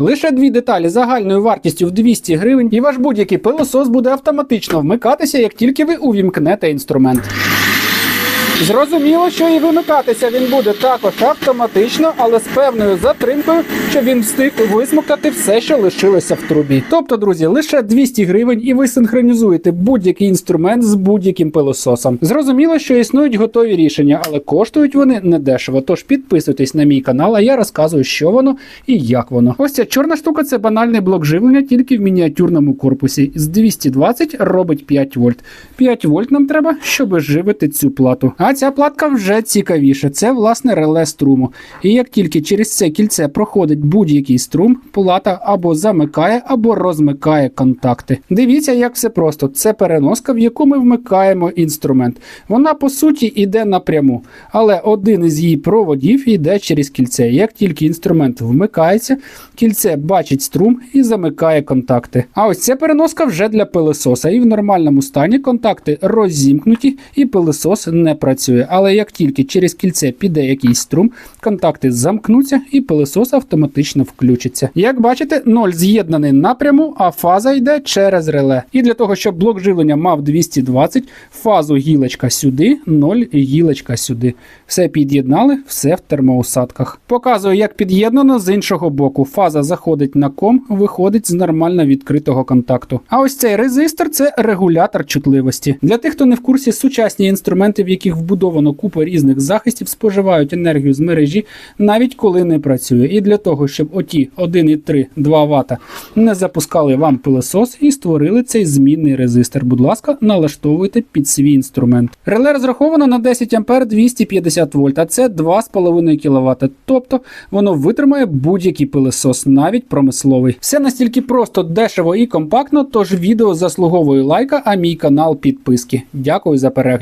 Лише дві деталі загальною вартістю в 200 гривень, і ваш будь-який пилосос буде автоматично вмикатися, як тільки ви увімкнете інструмент. Зрозуміло, що і вимикатися він буде також автоматично, але з певною затримкою, щоб він встиг висмоктати все, що лишилося в трубі. Тобто, друзі, лише 200 гривень, і ви синхронізуєте будь-який інструмент з будь-яким пилососом. Зрозуміло, що існують готові рішення, але коштують вони недешево. Тож підписуйтесь на мій канал, а я розказую, що воно і як воно. Ось ця чорна штука це банальний блок живлення, тільки в мініатюрному корпусі. З 220 робить 5 вольт. 5 вольт нам треба, щоб живити цю плату. А ця платка вже цікавіше. Це власне реле струму. І як тільки через це кільце проходить будь-який струм, плата або замикає, або розмикає контакти. Дивіться, як все просто. Це переноска, в яку ми вмикаємо інструмент. Вона по суті йде напряму, але один із її проводів йде через кільце. Як тільки інструмент вмикається, кільце бачить струм і замикає контакти. А ось ця переноска вже для пилососа. І в нормальному стані контакти розімкнуті, і пилосос не працює. Але як тільки через кільце піде якийсь струм, контакти замкнуться і пилосос автоматично включиться. Як бачите, ноль з'єднаний напряму, а фаза йде через реле. І для того, щоб блок живлення мав 220, фазу гілочка сюди, 0 гілочка сюди. Все під'єднали, все в термоусадках. Показую, як під'єднано з іншого боку. Фаза заходить на ком, виходить з нормально відкритого контакту. А ось цей резистор це регулятор чутливості. Для тих, хто не в курсі, сучасні інструменти, в яких вбудовано купа різних захистів, споживають енергію з мережі, навіть коли не працює. І для того, щоб оті 1,3 2 Вт не запускали вам пилосос і створили цей змінний резистор. Будь ласка, налаштовуйте під свій інструмент. Реле розраховано на 10 А 250 вольт, а це 2,5 кВт. Тобто воно витримає будь-який пилосос, навіть промисловий. Все настільки просто, дешево і компактно, тож відео заслуговує лайка, а мій канал підписки. Дякую за перегляд.